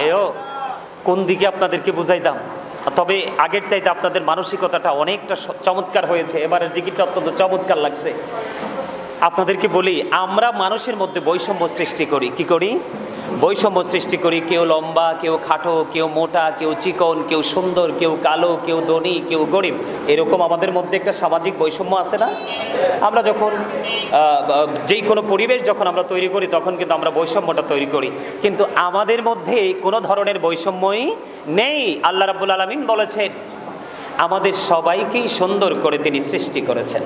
এও কোন দিকে আপনাদেরকে বুঝাইতাম? তবে আগের চাইতে আপনাদের মানসিকতাটা অনেকটা চমৎকার হয়েছে। এবারের জিকিরটা অত্যন্ত চমৎকার লাগছে। আপনাদেরকে বলি, আমরা মানুষের মধ্যে বৈষম্য সৃষ্টি করি। কি করি? বৈষম্য সৃষ্টি করি, কেউ লম্বা, কেউ খাটো, কেউ মোটা, কেউ চিকন, কেউ সুন্দর, কেউ কালো, কেউ ধনী, কেউ গরিব। এরকম আমাদের মধ্যে একটা সামাজিক বৈষম্য আছে না? আমরা যখন যেই কোনো পরিবেশ যখন আমরা তৈরি করি, তখন কিন্তু আমরা বৈষম্যটা তৈরি করি। কিন্তু আমাদের মধ্যে কোনো ধরনের বৈষম্যই নেই। আল্লাহ রাব্বুল আলমিন বলেছেন, আমাদের সবাইকেই সুন্দর করে তিনি সৃষ্টি করেছেন।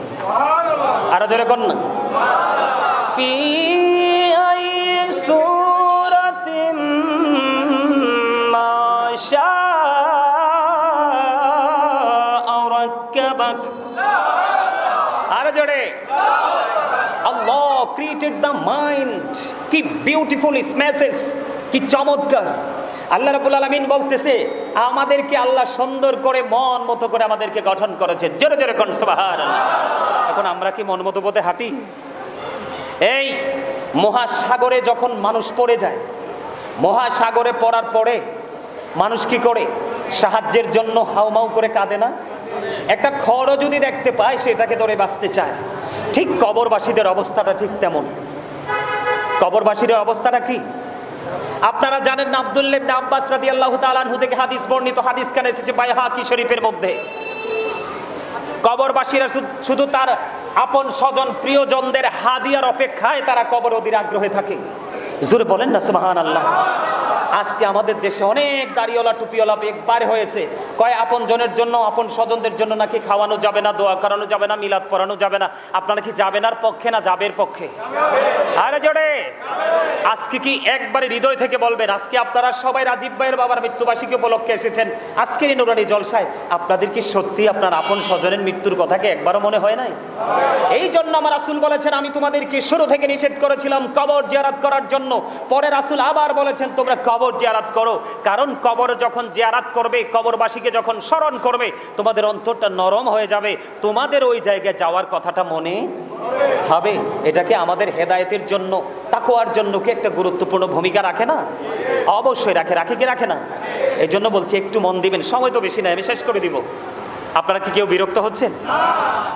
আরও যেরকম ফি রাক্কাবাক আরও জোরে। আল্লাহ ক্রিয়েটেড দ্য মাইন্ড কি বিউটিফুল স্মেসেস কি চমৎকার। আল্লাহ রাবুল আলমিন বলতেছে, আমাদেরকে আল্লাহ সুন্দর করে, মন মতো করে আমাদেরকে গঠন করেছে। জোরে জোরে কোন সুবহান এখন আমরা কি মন মতো পথে হাঁটি? এই মহাসাগরে যখন মানুষ পড়ে যায়, মহাসাগরে পড়ার পরে মানুষ কি করে? সাহায্যের জন্য হাউমাউ করে কাঁদে না? একটা খড়ও যদি দেখতে পায় সেটাকে ধরে বাঁচতে চায়। ঠিক কবরবাসীদের অবস্থাটা ঠিক তেমন। কবরবাসীদের অবস্থাটা কি? আপনারা জানেন না আব্দুল্লাহ ইবনে আব্বাস রাদিয়াল্লাহু তাআলা আনহু থেকে হাদিস বর্ণিত। হাদিস কানে এসেছে? বাইহাকি শরীফের মধ্যে। কবরবাসীরা শুধু তার আপন স্বজন, প্রিয়জনদের হাদিয়ার অপেক্ষায় তারা কবর অধীর আগ্রহে থাকে। জোরে বলেন না সুবহান আল্লাহ আজকে আমাদের দেশে অনেক দাড়িওয়ালা, টুপিওয়ালা একবার হয়েছে। কয় আপন জনের জন্য, আপন স্বজনদের জন্য নাকি খাওয়ানো যাবে না, দোয়া করানো যাবে না, মিলাদ পড়ানো যাবে না? আপনারা কি যাবেনার পক্ষে না যাবের পক্ষে? আরে জোরে! আজকে কি একবারে হৃদয় থেকে বলবেন, আজকে আপনারা সবাই রাজীব ভাইয়ের বাবার মৃত্যুবার্ষিকী উপলক্ষে এসেছেন? আজকের এই নুরানি জলসায় আপনাদের কি সত্যি আপনার আপন স্বজনের মৃত্যুর কথাকে একবারও মনে হয় নাই? এই জন্য আমার রাসুল বলেছেন, আমি তোমাদেরকে শুরু থেকে নিষেধ করেছিলাম, কবর জিয়ারাত করার জন্য। পরে রাসুল আবার বলেছেন, তোমরা জিয়ারাত করো। কারণ কবর যখন জিয়ারাত করবে, কবরবাসীকে যখন স্মরণ করবে, তোমাদের অন্তরটা নরম হয়ে যাবে। তোমাদের ওই জায়গায় যাওয়ার কথাটা মনে হবে। এটাকে আমাদের হেদায়েতের জন্য তাকোয়ার জন্য কি একটা গুরুত্বপূর্ণ ভূমিকা রাখে না? অবশ্যই রাখে। রাখে কি রাখে না? এই জন্য বলছি, একটু মন দিবেন। সময় তো বেশি নাই, আমি শেষ করে দিব। আপনারা কি কেউ বিরক্ত হচ্ছেন?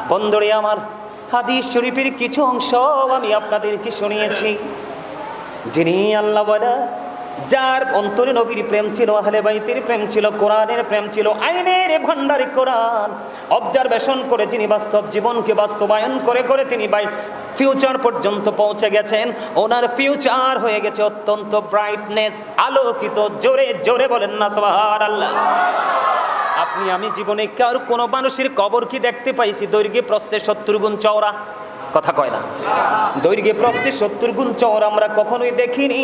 বন্দরে আমার হাদিস শরীফের কিছু অংশ আমি আপনাদেরকে শুনিয়েছি। যিনি আল্লাহ যার অন্তরে নবীর প্রেম ছিল, আহলে বাইতের প্রেম ছিল, কোরআনের প্রেম ছিল, আইনের ভান্ডারে কোরআন। অবজারভেশন করে যিনি বাস্তব জীবনকে বাস্তবায়ন করে করে তিনি বাই ফিউচার পর্যন্ত পৌঁছে গেছেন। ওনার ফিউচার হয়ে গেছে অত্যন্ত ব্রাইটনেস, আলোকিত, জোরে জোরে বলেন না সবার আল্লাহ আপনি, আমি জীবনে কার কোনো মানুষের কবর কি দেখতে পাইছি? দৈর্ঘ্যে প্রস্তে সত্তর গুণ চওড়া। কথা কয় না। দৈর্ঘ্যে প্রস্তে সত্তর গুণ চর আমরা কখনোই দেখিনি।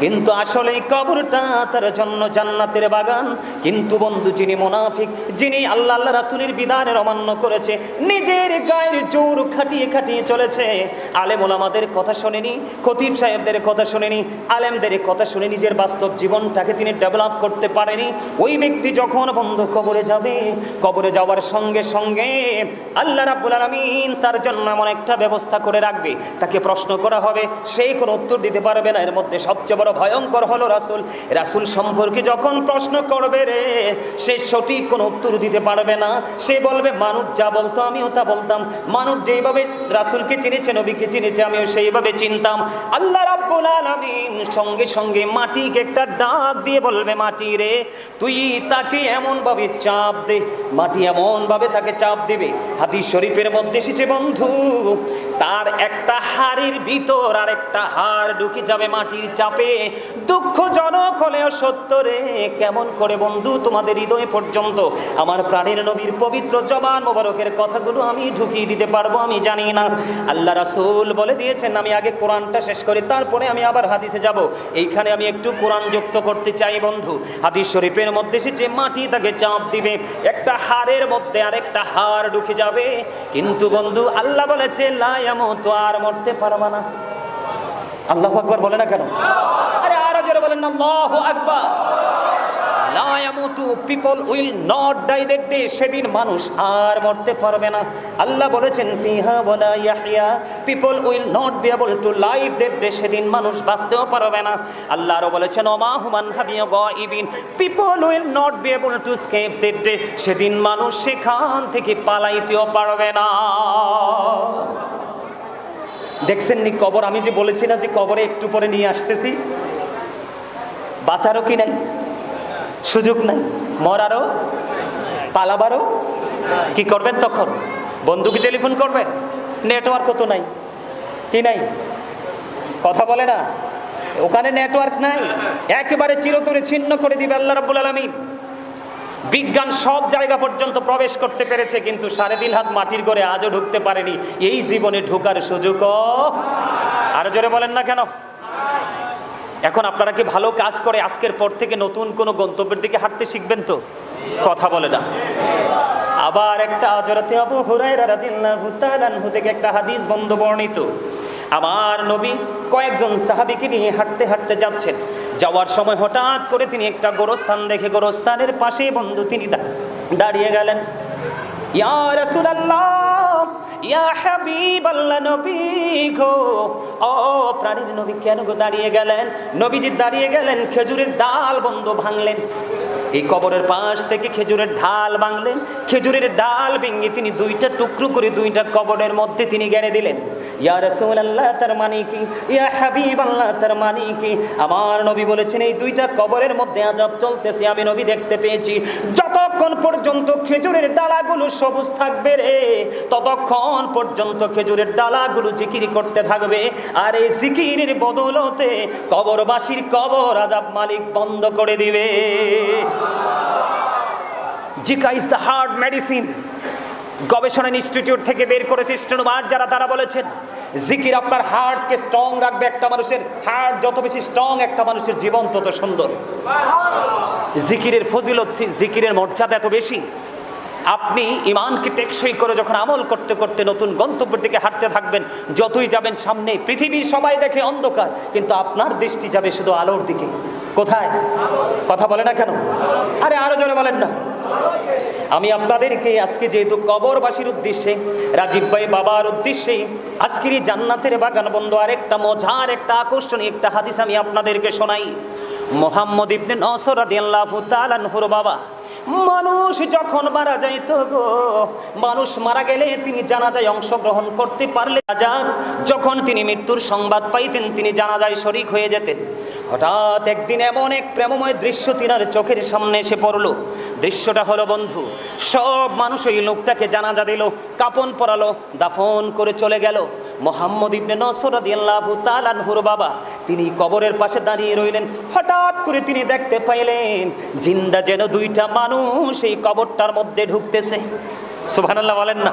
কিন্তু আসলে কবরটা তার জন্য জান্নাতের বাগান। কিন্তু বন্ধু, যিনি মোনাফিক, যিনি আল্লাহ আল্লাহ রাসুলের বিধানের অমান্য করেছে, নিজের গায়ের জোর খাটিয়ে খাটিয়ে চলেছে। আলেম ওলামাদের কথা শোনেনি, খতিব সাহেবদের কথা শোনেনি, আলেমদের কথা শুনে নিজের বাস্তব জীবনটাকে তিনি ডেভেলপ করতে পারেনি। ওই ব্যক্তি যখন বন্ধ কবরে যাবে, কবরে যাওয়ার সঙ্গে সঙ্গে আল্লাহ রাব্বুল আলামিন তার জন্য এমন একটা ব্যবস্থা করে রাখবে। তাকে প্রশ্ন করা হবে সেই কোনো উত্তর দিতে পারবে না। এর মধ্যে সবচেয়ে বড় ভয়ঙ্কর হলো রাসূল। রাসূল সম্পর্কে যখন প্রশ্ন করবে রে, সে সঠিক কোনো উত্তর দিতে পারবে না। সে বলবে, মানুষ যা বলতো আমিও তা বলতাম। মানুষ যেইভাবে রাসূলকে চিনেছে, নবীকে চিনেছে, আমিও সেইভাবে চিনতাম। আল্লাহ রাব্বুল আলামিন সঙ্গে সঙ্গে মাটিকে একটা ডাক দিয়ে বলবে, মাটি রে, তুই তাকে এমন ভাবে চাপ দে। মাটি এমন ভাবে তাকে চাপ দেবে। হাদিস শরীফের মধ্যে এসেছে, বন্ধু তার একটা হাড়ির ভিতর আর একটা হাড় ঢুকে যাবে মাটির চাপে। দুঃখজনক হলেও সত্য রে, কেমন করে বন্ধু তোমাদের হৃদয় পর্যন্ত আমার প্রাণের নবীর পবিত্র জবান মোবারকের কথাগুলো আমি ঢুকিয়ে দিতে পারব আমি জানি না। আল্লাহ রাসূল বলে দিয়েছেন, আমি আগে কোরআনটা শেষ করি, তারপরে আমি আবার হাদিসে যাব। এইখানে আমি একটু কোরআন যুক্ত করতে চাই বন্ধু। হাদিস শরীফের মধ্যে এসেছে মাটি তাকে চাপ দিবে, একটা হাড়ের মধ্যে আরেকটা হাড় ঢুকে যাবে। কিন্তু বন্ধু, আল্লাহ বলেছে লায়ামত আর মরতে পারবা না। আল্লাহ আকবার বলে না কেন? আরে আরও জোরে বলেন, আল্লাহু আকবার। People will not die that day, সেদিন মানুষ আর মরতে পারবে না। আল্লাহ বলেছেন, ফিহা ওয়ালা ইয়াহইয়া, people will not be able to live that day, সেদিন মানুষ বাঁচতেও পারবে না। আল্লাহ আরও বলেছেন, ওমা হুমান হাবিয়া গাইবিন people will not be able to escape that day, সেদিন মানুষ সেখান থেকে পালাইতেও পারবে না। দেখছেন নি কবর? আমি যে বলেছি না যে কবরে একটু পরে নিয়ে আসতেছি। বাঁচারও কি নাই? সুযোগ নাই। মরারও, পালাবারও, কি করবেন তখন? বন্ধুকে টেলিফোন করবেন? নেটওয়ার্ক তো নাই। কি নাই? কথা বলে না। ওখানে নেটওয়ার্ক নাই। একেবারে চিরতরে ছিন্ন করে দিবে আল্লাহ রাব্বুল আলামিন। বিজ্ঞান সব জায়গা পর্যন্ত প্রবেশ করতে পেরেছে, কিন্তু সাড়ে তিন হাত মাটির ঘরে আজও ঢুকতে পারেনি। এই জীবনে ঢোকার সুযোগ আরও জোরে বলেন না কেন? এখন আপনারা কি ভালো কাজ করে আজকের পর থেকে নতুন কোনো গন্তব্যের দিকে হাঁটতে শিখবেন তো? কথা বলে না। আবার একটা আজরাতে আবু হুরায়রা থেকে একটা হাদিস বন্ধ বর্ণিত আমার নবী কয়েকজন সাহাবীকে নিয়ে হাঁটতে হাঁটতে যাচ্ছেন। যাওয়ার সময় হঠাৎ করে তিনি একটা গোরস্থান দেখে গোরস্থানের পাশে বন্ধু তিনি দাঁড়িয়ে গেলেন। ইয়া প্রাণীর দাঁড়িয়ে গেলেন? দাঁড়িয়ে গেলেন, খেজুরের ডাল বন্ধ ভাঙলেন। এই কবরের পাশ থেকে খেজুরের ঢাল ভাঙলেন। খেজুরের ডাল ভেঙে তিনি দুইটা টুকরো করে দুইটা কবরের মধ্যে তিনি গেড়ে দিলেন। ইয়া রাসূলুল্লাহ, তার মানে কি? ইয়া হাবিবাল্লাহ, তার মানে কি? আমার নবী বলেছেন, এই দুইটা কবরের মধ্যে আজাব চলতেছে, আমি নবী দেখতে পেয়েছি। যতক্ষণ পর্যন্ত খেজুরের ডালাগুলো সবুজ থাকবে রে, ততক্ষণ পর্যন্ত খেজুরের ডালাগুলো জিকির করতে থাকবে। আর এই জিকিরের বদলতে কবরবাসীর কবর আজাব মালিক বন্ধ করে দিবে। Zika is the hard medicine. গবেষণা ইনস্টিটিউট থেকে বের করেছে স্টেনোবার যারা তারা বলেছেন, জিকির আপনার হার্টকে স্ট্রং রাখবে একটা মানুষের হার্ট যত বেশি স্ট্রং একটা মানুষের জীবন, তত সুন্দর। জিকিরের ফজিলত জিকিরের মর্যাদা এত বেশি। আপনি ইমানকে টেকসই করে যখন আমল করতে করতে নতুন গন্তব্যের দিকে হাঁটতে থাকবেন, যতই যাবেন সামনে, পৃথিবীর সবাই দেখে অন্ধকার, কিন্তু আপনার দৃষ্টি যাবে শুধু আলোর দিকে। কোথায়? কথা বলে না কেন? আরে আরও জোরে বলেন না। আমি আপনাদেরকে আজকে যেহেতু কবরবাসীর উদ্দেশ্যে, রাজীব ভাই বাবার উদ্দেশ্যে আজকের এই জান্নাতের বাগান বন্ধ আর একটা মজার একটা আকর্ষণীয় একটা হাদিস আমি আপনাদেরকে শোনাই। মোহাম্মদ ইবনে নসর রাদিয়াল্লাহু তাআলা বাবা, মানুষ যখন মারা যাইত গো, মানুষ মারা গেলে তিনি জানাজায় অংশগ্রহণ করতে পারলে রাজা যখন তিনি মৃত্যুর সংবাদ পাইতেন, তিনি জানাজায় শরিক হয়ে যেতেন। হঠাৎ একদিন এমন এক প্রেমময় দৃশ্য তিনার চোখের সামনে এসে পড়ল। দৃশ্যটা হলো বন্ধু, সব মানুষ ওই লোকটাকে জানাজা দিল, কাপন পরালো, দাফন করে চলে গেল। মোহাম্মদ ইবনে নসরাদিয়াল্লাহু তাআলা আনহুর বাবা, তিনি কবরের পাশে দাঁড়িয়ে রইলেন। হঠাৎ করে তিনি দেখতে পাইলেন, জিন্দা যেন দুইটা মানুষ এই কবরটার মধ্যে ঢুকতেছে। সুবহানাল্লাহ বলেন না।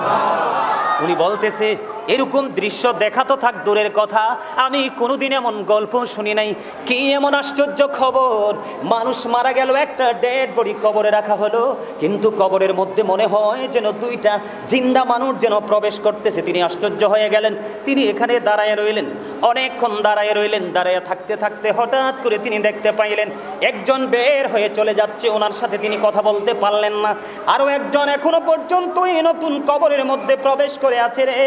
উনি বলতেছে, এরকম দৃশ্য দেখা তো থাক দূরের কথা। আমি কোনোদিন এমন গল্প শুনি নাই। কি এমন আশ্চর্য খবর? মানুষ মারা গেল, একটা ডেড বডি কবরে রাখা হলো। কিন্তু কবরের মধ্যে মনে হয় যেন দুইটা জিন্দা মানুষ যেন প্রবেশ করতেছে। তিনি আশ্চর্য হয়ে গেলেন। তিনি এখানে দাঁড়ায় রইলেন। অনেকক্ষণ দাঁড়ায় রইলেন। দাঁড়ায় থাকতে থাকতে হঠাৎ করে তিনি দেখতে পাইলেন, একজন বের হয়ে চলে যাচ্ছে। ওনার সাথে তিনি কথা বলতে পারলেন না। আরও একজন এখনও পর্যন্ত এই নতুন কবরের মধ্যে প্রবেশ করে আছে রে।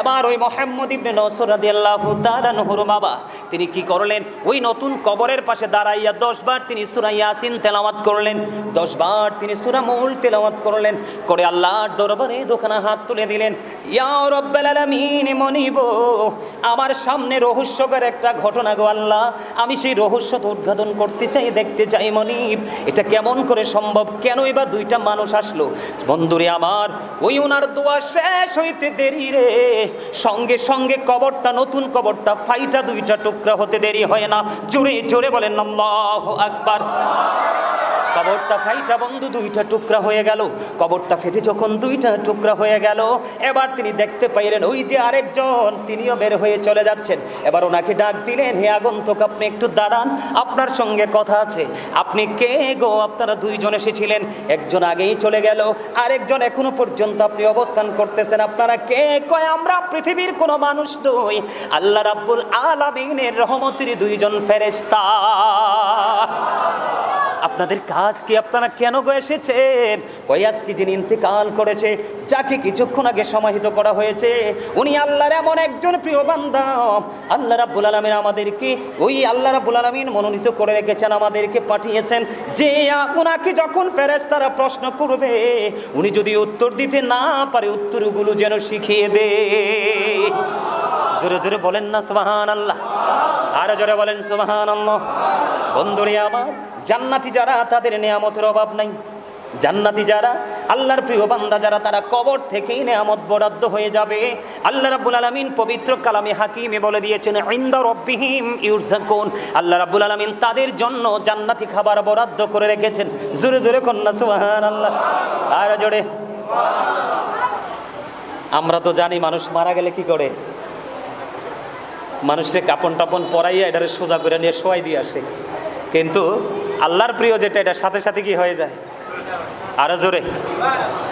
এবার ওই মোহাম্মদ ইবনে নসর রাদিয়াল্লাহু তাআলা নহর বাবা, তিনি কি করলেন? ওই নতুন কবরের পাশে দাঁড়াইয়া দশ বার তিনি সূরা ইয়াসিন তেলাওয়াত করলেন। দশ বার তিনি সূরা মূল তেলাওয়াত করলেন, করে আল্লাহর দরবারে দোকানে হাত তুলে দিলেন। ইয়া রব্বাল আলামিন মনিব, আমার সামনে রহস্যকর একটা ঘটনা গো আল্লাহ। আমি সেই রহস্য তো উদ্ঘাটন করতে চাই, দেখতে চাই মনিব, এটা কেমন করে সম্ভব? কেনই বা দুইটা মানুষ আসলো? বন্ধুরে আমার, ওই ওনার দোয়া শেষ হইতে দেরি রে। সঙ্গে সঙ্গে কবরটা, নতুন কবরটা, ফাইটা দুইটা টুকরা হতে দেরি হয় না। জোরে জোরে বলেন, আল্লাহ আকবার। কবরটা ফাইটা বন্ধু, দুইটা টুকরা হয়ে গেল। কবরটা ফেটে যখন দুইটা টুকরা হয়ে গেল, এবার তিনি দেখতে পাইলেন ওই যে আরেকজন, তিনিও বের হয়ে চলে যাচ্ছেন। এবার ওনাকে ডাক দিলেন, হে আগন্তুক, আপনি একটু দাঁড়ান, আপনার সঙ্গে কথা আছে। আপনি কে গো? আপনারা দুইজন এসেছিলেন, একজন আগেই চলে গেল, আরেকজন এখনও পর্যন্ত আপনি অবস্থান করতেছেন। আপনারা কে? কয়, আমরা পৃথিবীর কোনো মানুষ নই। আল্লাহ রাব্বুল আলামিনের রহমতের দুইজন ফেরেশতা। আপনাদের কাজ কি? আপনারা কেন গো এসেছেন? আজকে যিনি ইন্তেকাল করেছে, যাকে কিছুক্ষণ আগে সমাহিত করা হয়েছে, উনি আল্লাহর এমন একজন প্রিয় বান্দা। আল্লাহ রাব্বুল আলামিন আমাদেরকে ওই আল্লাহ রাব্বুল আলামিন মনোনীত করে রেখেছেন, আমাদেরকে পাঠিয়েছেন। যে ওনাকে যখন ফেরেশতারা প্রশ্ন করবে, উনি যদি উত্তর দিতে না পারে, উত্তরগুলো যেন শিখিয়ে দে। জোরে জোরে বলেন না সুবাহান আল্লাহ আরও জোরে বলেন সুবাহান আল্লাহ বন্ধুরে আমার জান্নাতি যারা, তাদের নেয়ামতের অভাব নাই। জান্নাতি যারা, আল্লাহর প্রিয় বান্দা যারা, তারা কবর থেকেই নেয়ামত বরাদ্দ হয়ে যাবে। আল্লাহ রাব্বুল আলামিন পবিত্র কালামে হাকিমে বলে দিয়েছেন, ইনদা রব্বিহিম ইউরজাকুন আল্লাহ রাব্বুল আলামিন তাদের জন্য জান্নাতি খাবার বরাদ্দ করে রেখেছেন। জোরে জোরে কন্যা, সুবহানাল্লাহ। আর জোরে। আমরা তো জানি, মানুষ মারা গেলে কি করে? মানুষকে কাপন টাপন পরাইয়া এটারে সোজা করে নিয়ে শোয়াই দিয়ে আসে। কিন্তু আল্লাহর প্রিয় যেটা এটার সাথে সাথে কি হয়ে যায়? আরও জোরে।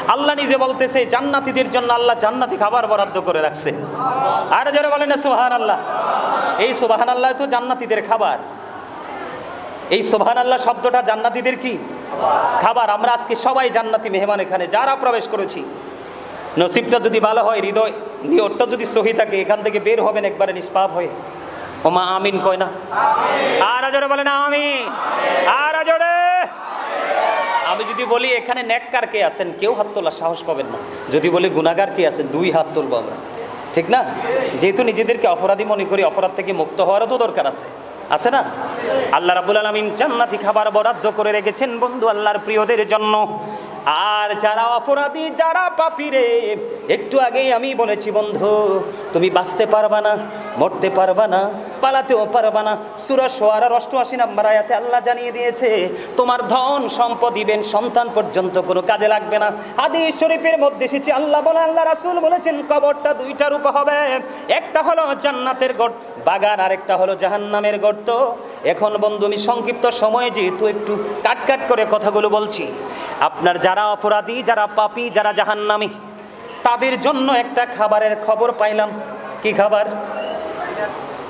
আল্লাহ নিজে বলতেছে, জান্নাতীদের জন্য আল্লাহ জান্নাতি খাবার বরাদ্দ করে রাখছে। আরও জোরে বলেন না সুবাহান আল্লাহ এই সুবাহান আল্লাহ তো জান্নাতীদের খাবার। এই সুবাহান আল্লাহ শব্দটা জান্নাতীদের কি? খাবার। আমরা আজকে সবাই জান্নাতি মেহমান এখানে, যারা প্রবেশ করেছি। নসিবটা যদি ভালো হয়, হৃদয় নিয়তটা যদি সহি থাকে, এখান থেকে বের হবেন একবারে নিষ্পাপ হয়ে। ওমা আমিন কয় না? আর জোরে না আমি আর জোরে আমি যদি বলি, এখানে নেককার কে আছেন? কেউ হাত তোলার সাহস পাবেন না। যদি বলি গুনাগার কে আছেন? দুই হাত তুলবো আমরা। ঠিক না? যেহেতু নিজেদেরকে অপরাধী মনে করি, অপরাধ থেকে মুক্ত হওয়ারও তো দরকার আছে। আছে না? আল্লাহ রাবুল আলমিন জান্নাতি খাবার বরাদ্দ করে রেখেছেন বন্ধু আল্লাহর প্রিয়দের জন্য। আর যারা অপরাধী, যারা পাপিরে, একটু আগেই আমি বলেছি, বন্ধু, তুমি বাঁচতে পারবা না, মরতে পারবা না। পালাতেও পারবা না। সুরা সোয়ারার অষ্টআশি নাম্বার আয়াতে আল্লাহ জানিয়ে দিয়েছে, তোমার ধন সম্পদ দিবেন সন্তান পর্যন্ত কোনো কাজে লাগবে না। আদি শরীফের মধ্যে এসেছে, আল্লাহ বলে, আল্লাহ রাসুল বলেছেন, কবরটা দুইটা রূপ হবে। একটা হলো জান্নাতের গর্ত, বাগান আরেকটা হলো জাহান্নামের গর্ত। এখন বন্ধু, আমি সংক্ষিপ্ত সময়ে যেহেতু একটু কাট কাট করে কথাগুলো বলছি, আপনার যারা অপরাধী, যারা পাপি, যারা জাহান্নামী, তাদের জন্য একটা খাবারের খবর পাইলাম। কি খাবার?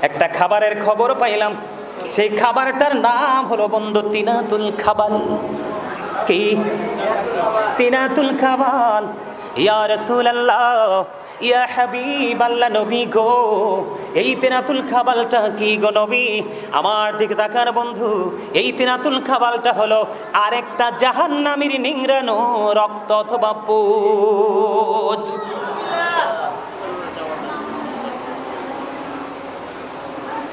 একটা খাবারের খবর পাইলাম। সেই খাবারটার নাম হলো বন্ধু তিনাতুল খাবার কি? তিনাতুল খাবার ইয়া রাসূলুল্লাহ, ইয়া হাবিব আল্লাহ নবী গো। এই তেনাতুল খাবালটা কি গো নবী? আমার দিকে তাকার বন্ধু, এই তেনাতুল খাবালটা হলো আরেকটা জাহান্নামীর নিংড়ানো রক্ত অথবা পুজ।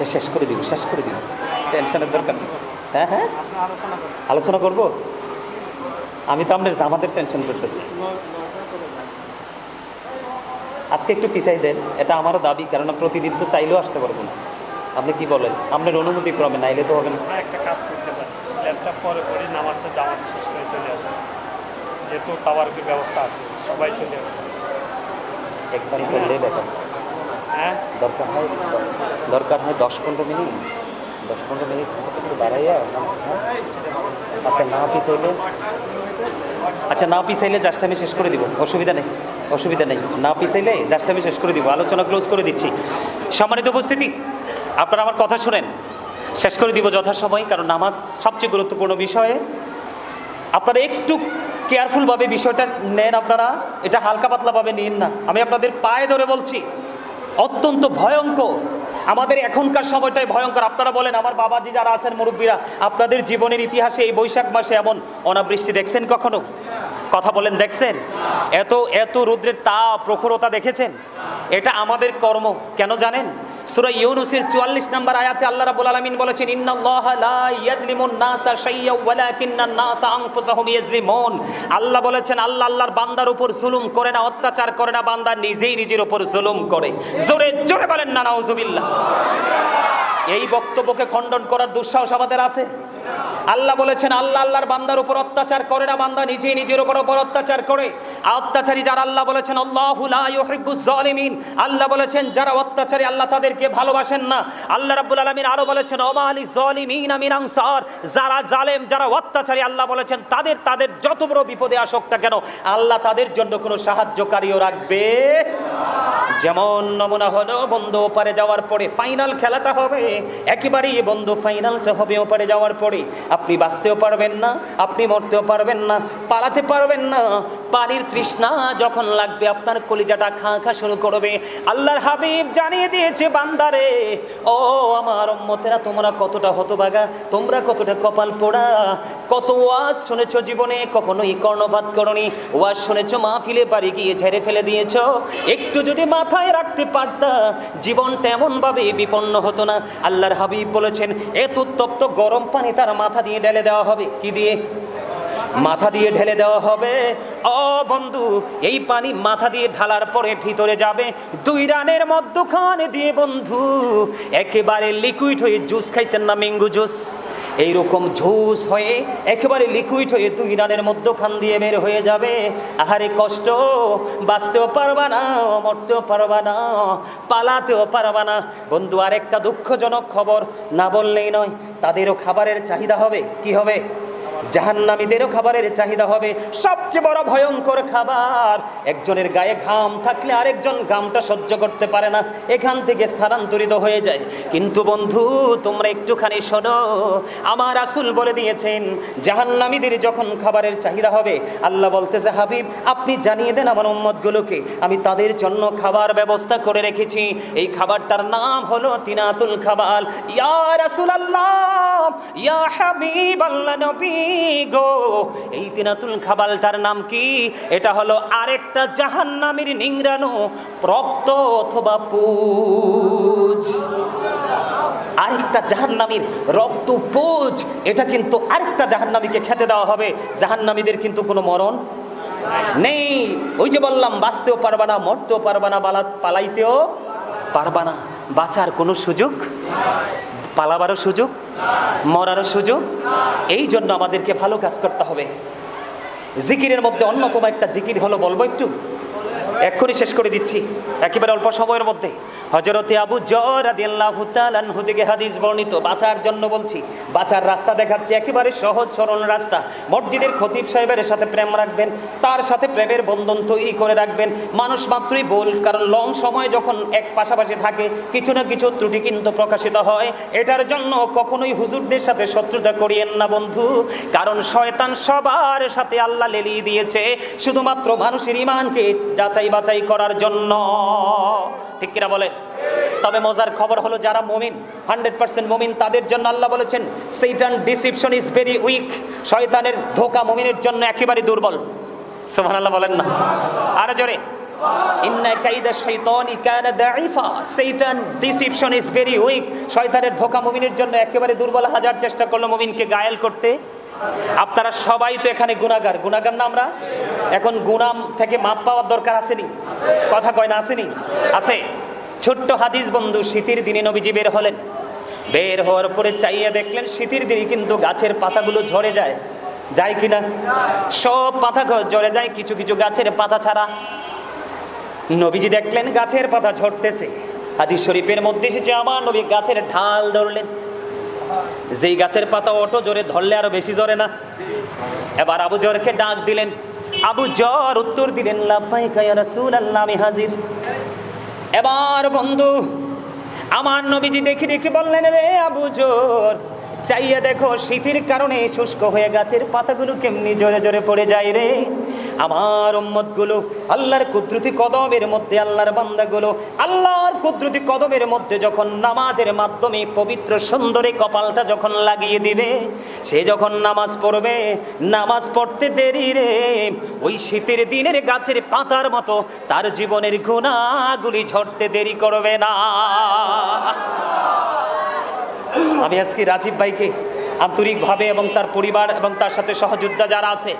শেষ করে দিব শেষ করে দিব। টেনশনের দরকার নেই। হ্যাঁ হ্যাঁ? আলোচনা করব? আমি তো আপনার জামাতের টেনশন করতেছি। আজকে একটু পিছাই দেন এটা আমারও দাবি কারণ প্রতিদিন তো চাইলেও আসতে পারব না। আপনি কি বলেন? আপনার অনুমতি ক্রমে নাইলে তো হবে না। একটা কাজ করতে পারি। ল্যাপটপ পরে পরে নামাজটা জামাত শেষ করে চলে আসে। যেহেতু কি ব্যবস্থা আছে সবাই চলে আসে। একবারই করলে ব্যাপার দরকার হয় দরকার হয় দশ পনেরো মিনিট। দশ পনেরো মিনিট একটু বাড়াইয়া হ্যাঁ? আচ্ছা না পিছাইলে আচ্ছা না পিছাইলে জাস্ট আমি শেষ করে দিব। অসুবিধা নেই অসুবিধা নেই। না পিছাইলে জাস্ট আমি শেষ করে দিব। আলোচনা ক্লোজ করে দিচ্ছি। সম্মানিত উপস্থিতি, আপনারা আমার কথা শুনেন। শেষ করে দিব যথাসময়, কারণ নামাজ সবচেয়ে গুরুত্বপূর্ণ বিষয়ে। আপনারা একটু কেয়ারফুলভাবে বিষয়টা নেন আপনারা। এটা হালকা পাতলাভাবে নিন না। আমি আপনাদের পায়ে ধরে বলছি। অত্যন্ত ভয়ঙ্কর। আমাদের এখনকার সময়টাই ভয়ঙ্কর। আপনারা বলেন, আমার বাবাজি যারা আছেন, মুরব্বীরা, আপনাদের জীবনের ইতিহাসে এই বৈশাখ মাসে এমন অনাবৃষ্টি দেখছেন কখনো? কথা বলেন, দেখছেন? এত এত রুদ্রের তাপ, প্রখরতা দেখেছেন? এটা আমাদের কর্ম, কেন জানেন? সূরা ইউনুসের 44 নম্বর আয়াতে আল্লাহ রাব্বুল আলামিন বলেছেন, ইন্নাল্লাহা লা ইয়াজলিমুন নাসা শাইয়্যা ওয়ালাকিন্নান নাসা আনফুসাহুম ইয়াজলিমুন আল্লাহ বলেছেন, আল্লাহ আল্লাহর বান্দার উপর জুলুম করে না, অত্যাচার করে না, বান্দা নিজেই নিজের উপর জুলুম করে। জোরে জোরে বলেন না, নাউজুবিল্লাহ। এই বক্তব্যকে খণ্ডন করার দুঃসাহস আমাদের আছে? আল্লাহ বলেছেন, আল্লাহ আল্লাহর বান্দার উপর অত্যাচার করে না, বান্দা নিজেই নিজের উপর উপর অত্যাচার করে। অত্যাচারী যারা আল্লাহ বলেছেন, আল্লাহু লা ইউহিব্বুজ জালিমিন আল্লাহ বলেছেন, যারা অত্যাচারী আল্লাহ তাদেরকে ভালোবাসেন না। আল্লাহ রাব্বুল আলামিন আরও বলেছেন ওমা আলি জালিমিন মিন আনসার। যারা জালেম, যারা অত্যাচারী, আল্লাহ বলেছেন, তাদের তাদের যত বড় বিপদে আসুক না কেন, আল্লাহ তাদের জন্য কোনো সাহায্যকারীও রাখবে যেমন নমুনা হলো বন্ধু ওপারে যাওয়ার পরে ফাইনাল খেলাটা হবে, একেবারেই বন্ধু ফাইনালটা হবে ওপারে যাওয়ার পরে। আপনি বাঁচতেও পারবেন না, আপনি মরতেও পারবেন না, পালাতে পারবেন না পানির তৃষ্ণা যখন লাগবে, আপনার কলিজাটা খা খা শুরু করবে। আল্লাহর হাবিব জানিয়ে দিয়েছে, বান্দারে, ও আমার উম্মতেরা, তোমরা কতটা হতবাগা তোমরা কতটা কপাল পোড়া, কত ওয়াজ শুনেছ জীবনে, কখনোই কর্ণপাত করনি। ওয়াজ শুনেছো, মাহফিলে বাড়ি গিয়ে ঝেড়ে ফেলে দিয়েছ। একটু যদি মাথায় রাখতে পারতা জীবনটা এমনভাবে বিপন্ন হতো না। আল্লাহর হাবিব বলেছেন এত উত্তপ্ত গরম পানি তার মাথা দিয়ে ঢেলে দেওয়া হবে। কি দিয়ে? মাথা দিয়ে ঢেলে দেওয়া হবে। ও বন্ধু, এই পানি মাথা দিয়ে ঢালার পরে ভিতরে যাবে। দুই রানের মধ্যখানে দিয়ে বন্ধু, একেবারে লিকুইড হয়ে জুস খাইছেন না মেঙ্গু জুস এইরকম ঝুস হয়ে একেবারে লিকুইড হয়ে দুই রানের মধ্যখান দিয়ে বের হয়ে যাবে। আহারে কষ্ট, বাঁচতেও পারবা না, মরতেও পারবা না, পালাতেও পারবা না। বন্ধু, আরেকটা দুঃখজনক খবর না বললেই নয়, তাদেরও খাবারের চাহিদা হবে, কি হবে? জাহান্নামীদেরও খাবারের চাহিদা হবে। সবচেয়ে বড় ভয়ঙ্কর খাবার, একজনের গায়ে ঘাম থাকলে আরেকজন ঘামটা সহ্য করতে পারে না, এখান থেকে স্থানান্তরিত হয়ে যায়। কিন্তু বন্ধু, তোমরা একটুখানি শোনো, আমার আসুল বলে দিয়েছেন, জাহান্নামীদের যখন খাবারের চাহিদা হবে, আল্লাহ বলতেছে, হাবিব, আপনি জানিয়ে দেন আমার উম্মতগুলোকে, আমি তাদের জন্য খাবার ব্যবস্থা করে রেখেছি। এই খাবারটার নাম হলো তিনাতুল খাবার ইয়া রাসূল আল্লাহ ইয়া হাবিব আল্লাহ নবী। গো। এই তিনাতুল খাবালটার নাম কি? এটা হলো আরেকটা জাহান্নামীর নিংরানো রক্ত অথবা পুজ। আরেকটা জাহান্নামীর রক্ত পুজ, এটা কিন্তু আরেকটা জাহান্নামীকে খেতে দেওয়া হবে। জাহান্নামীদের কিন্তু কোনো মরণ নেই। ওই যে বললাম, বাঁচতেও পারবা না, মরতেও পারবা না পালাইতেও পারবা না। বাঁচার কোনো সুযোগ, পালাবারও সুযোগ মরারও সুযোগ। এই জন্য আমাদেরকে ভালো কাজ করতে হবে। জিকিরের মধ্যে অন্যতম একটা জিকির হলো বলব একটু? এক্ষুনি শেষ করে দিচ্ছি। একেবারে অল্প সময়ের মধ্যে। হজরতে আবু তাআলাহু থেকে হাদিস বর্ণিত, বাঁচার জন্য বলছি, বাঁচার রাস্তা দেখাচ্ছি, একেবারে সহজ সরল রাস্তা। মসজিদের খতিব সাহেবের সাথে প্রেম রাখবেন, তার সাথে প্রেমের বন্ধন তৈরি করে রাখবেন। মানুষ মাত্রই বল, কারণ লং সময় যখন এক পাশাপাশি থাকে, কিছু না কিছু ত্রুটি কিন্তু প্রকাশিত হয়। এটার জন্য কখনোই হুজুরদের সাথে শত্রুতা করিয়েন না, বন্ধু। কারণ শয়তান সবার সাথে আল্লাহ লেলিয়ে দিয়েছে, শুধুমাত্র মানুষের ইমানকে যাচাই বাছাই করার জন্য। ঠিক কিনা বলেন? তবে মজার খবর হলো যারা মমিন হান্ড্রেড পার্সেন্ট মমিন তাদের জন্য আল্লাহ বলেছেন Satan deception is very weak শয়তানের ধোকা মমিনের জন্য একেবারে দুর্বল। সোহান আল্লাহ বলেন না। আরে জোরে। শয়তানের ধোকা মুমিনের জন্য একেবারে দুর্বল। হাজার চেষ্টা করল মুমিনকে গায়েল করতে। আপনারা সবাই তো এখানে গুনাহগার গুনাহগার না আমরা? এখন গুনাম থেকে মাপ পাওয়ার দরকার আসেনি? কথা কয় না আসেনি? আছে। ছোট্ট হাদিস বন্ধু শীতের দিনে নবীজি বের হলেন। বের হওয়ার পরে চাইয়ে দেখলেন শীতের দিনে কিন্তু গাছের পাতাগুলো ঝরে যায়। যায় কিনা সব পাতা ঝরে যায়, কিছু কিছু গাছের পাতা ছাড়া। নবীজি দেখলেন গাছের পাতা ঝরতেছে। হাদিস শরীফের মধ্যে এসেছে, আমার নবী গাছের ঢাল ধরলেন। যেই গাছের পাতা অটো জোরে ধরলে আরও বেশি জোরে না? এবার আবু জরকে ডাক দিলেন, আবু জর উত্তর দিলেন হাজির। এবার বন্ধু, আমার নবীজি দেখি দেখি বললেন, রে আবু জোর চাইয়ে দেখো শীতের কারণে শুষ্ক হয়ে গাছের পাতাগুলো কেমনি জোরে জোরে পড়ে যায় রে। আমার উম্মতগুলো, আল্লাহর কুদরতি কদমের মধ্যে, আল্লাহর বান্দাগুলো, আল্লাহর কুদরতি কদমের মধ্যে যখন নামাজের মাধ্যমে পবিত্র সুন্দরী কপালটা যখন লাগিয়ে দিবে, সে যখন নামাজ পড়বে, নামাজ পড়তে দেরি রে। ওই শীতের দিনের গাছের পাতার মতো তার জীবনের গুণাগুলি ঝরতে দেরি করবে না। আমি আজকে রাজীব ভাইকে আন্তরিকভাবে এবং তার পরিবার এবং তার সাথে সহযোদ্ধা যারা আছে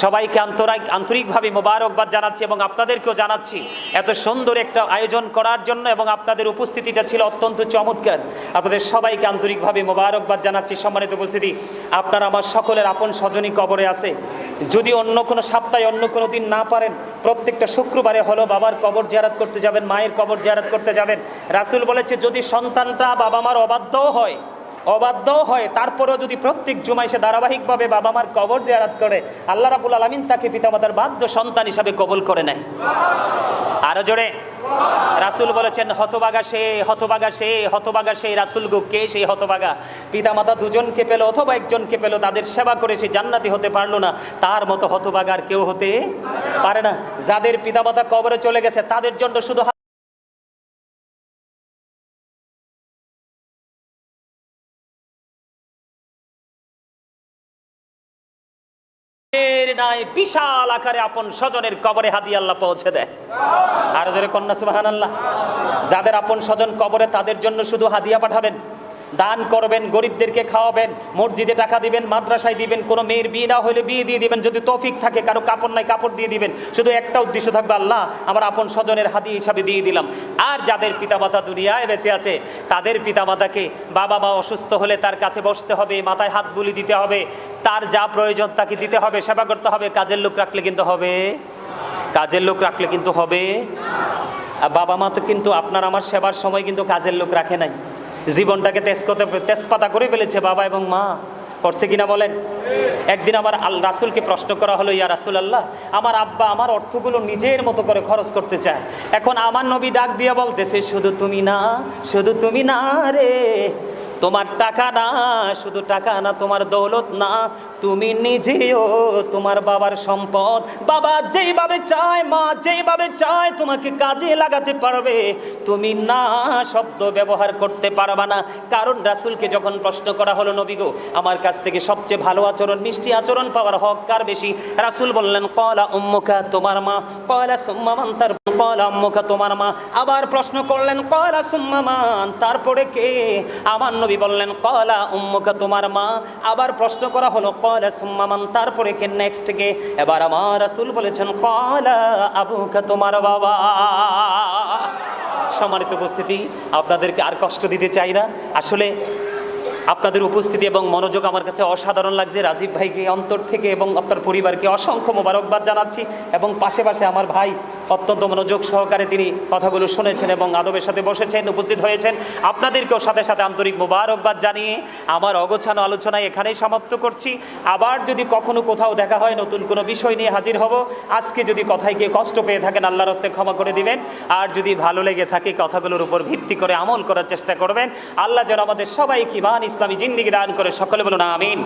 সবাইকে আন্তরিক আন্তরিকভাবে মোবারকবাদ জানাচ্ছি এবং আপনাদেরকেও জানাচ্ছি, এত সুন্দর একটা আয়োজন করার জন্য এবং আপনাদের উপস্থিতিটা ছিল অত্যন্ত চমৎকার। আপনাদের সবাইকে আন্তরিকভাবে মোবারকবাদ জানাচ্ছি, সম্মানিত উপস্থিতি। আপনারা আমার সকলের আপন স্বজনী কবরে আছে যদি অন্য কোনো সপ্তাহে অন্য কোনো দিন না পারেন, প্রত্যেকটা শুক্রবারে হলো বাবার কবর জিয়ারাত করতে যাবেন, মায়ের কবর জিয়ারাত করতে যাবেন। রাসূল বলেছে, যদি সন্তানটা বাবা মার অবাধ্যও হয় অবাধ্য হয়। তারপরেও যদি প্রত্যেক জুমায় সে ধারাবাহিকভাবে বাবা মার কবর জিয়ারাত করে, আল্লাহ রাবুল আলমিন তাকে পিতামাতার বাধ্য সন্তান হিসাবে কবল করে নেয়। আরও জোরে। রাসুল বলেছেন হতবাগা সে হতবাগা সে হতবাগা সে রাসুল গো, কে সেই হতবাগা পিতামাতা দুজনকে পেল অথবা একজনকে পেল তাদের সেবা করে সে জান্নাতি হতে পারল না। তার মতো হতবাগার কেউ হতে পারে না। যাদের পিতামাতা কবরে চলে গেছে, তাদের জন্য শুধু নাই বিশাল আকারে আপন স্বজনের কবরে হাদি আল্লাহ পৌঁছে দেয়। আর যারা কন্যা সুবাহান আল্লাহ যাদের আপন স্বজন কবরে তাদের জন্য শুধু হাদিয়া পাঠাবেন। দান করবেন, গরিবদেরকে খাওয়াবেন, মসজিদে টাকা দিবেন, মাদ্রাসায় দিবেন, কোনো মেয়ের বিয়ে না হলে বিয়ে দিয়ে দিবেন, যদি তৌফিক থাকে, কারও কাপড় নাই, কাপড় দিয়ে দিবেন, শুধু একটা উদ্দেশ্য থাকবে, আল্লাহ, আমার আপন স্বজনের হাদি হিসাবে দিয়ে দিলাম। আর যাদের পিতামাতা দুনিয়ায় বেঁচে আছে, তাদের পিতামাতাকে বাবা মা অসুস্থ হলে তার কাছে বসতে হবে, মাথায় হাত বুলি দিতে হবে, তার যা প্রয়োজন তাকে দিতে হবে, সেবা করতে হবে, কাজের লোক রাখলে কিন্তু হবে। কাজের লোক রাখলে কিন্তু হবে। আর বাবা মা তো কিন্তু আপনার, আমার সেবার সময় কিন্তু কাজের লোক রাখে নাই। জীবনটাকে তেজকতে তেজপাতা করে ফেলেছে বাবা এবং মা। করছে কিনা বলেন? একদিন আমার আল রাসুলকে প্রশ্ন করা হলো, ইয়া রাসুল আল্লাহ আমার আব্বা আমার অর্থগুলো নিজের মতো করে খরচ করতে চায়। এখন আমার নবী ডাক দিয়ে বলতেছে, শুধু তুমি না, শুধু তুমি না রে। তোমার টাকা না, শুধু টাকা না, তোমার দৌলত না। তুমি নিজেও তোমার বাবার সম্পদ। বাবা যেইভাবে চায়, মা যেইভাবে চায়, তোমাকে কাজে লাগাতে পারবে। তুমি না শব্দ ব্যবহার করতে পারবা না। কারণ রাসুলকে যখন প্রশ্ন করা হলো, নবী গো, আমার কাছ থেকে সবচেয়ে ভালো আচরণ, মিষ্টি আচরণ পাওয়ার হক কার বেশি? রাসুল বললেন কলা উম্মুকা, তোমার মা। কলা সুম্মামান তার কলা উম্মুকা, তোমার মা। আবার প্রশ্ন করলেন কলা সুম্মামান তারপরে কে? আমার নবী বললেন, কলা উম্মুকা, তোমার মা? আবার প্রশ্ন করা হলো, কলা সুম্মামান তারপরে কে নেক্সট কে? এবার আমার রাসুল বলেছেন, কলা আবুকা, তোমার বাবা। সম্মানিত উপস্থিতি, আপনাদেরকে আর কষ্ট দিতে চাই না। আসলে আপনাদের উপস্থিতি এবং মনোযোগ আমার কাছে অসাধারণ লাগছে। রাজীব ভাইকে অন্তর থেকে এবং আপনার পরিবারকে অসংখ্য মোবারকবাদ জানাচ্ছি এবং পাশে পাশে আমার ভাই অত্যন্ত মনোযোগ সহকারে তিনি কথাগুলো শুনেছেন এবং আদবের সাথে বসেছেন, উপস্থিত হয়েছেন। আপনাদেরকেও সাথে সাথে আন্তরিক মোবারকবাদ জানিয়ে আমার অগোছানো আলোচনা এখানেই সমাপ্ত করছি। আবার যদি কখনো কোথাও দেখা হয়, নতুন কোনো বিষয় নিয়ে হাজির হব, আজকে যদি কথায় গিয়ে কষ্ট পেয়ে থাকেন, আল্লাহর হস্তে ক্ষমা করে দিবেন। আর যদি ভালো লেগে থাকে, কথাগুলোর উপর ভিত্তি করে আমল করার চেষ্টা করবেন, আল্লাহ যেন আমাদের সবাই কি কিমান ইসলামী জিন্দিগি দান করে সকলে বলুন আমিন।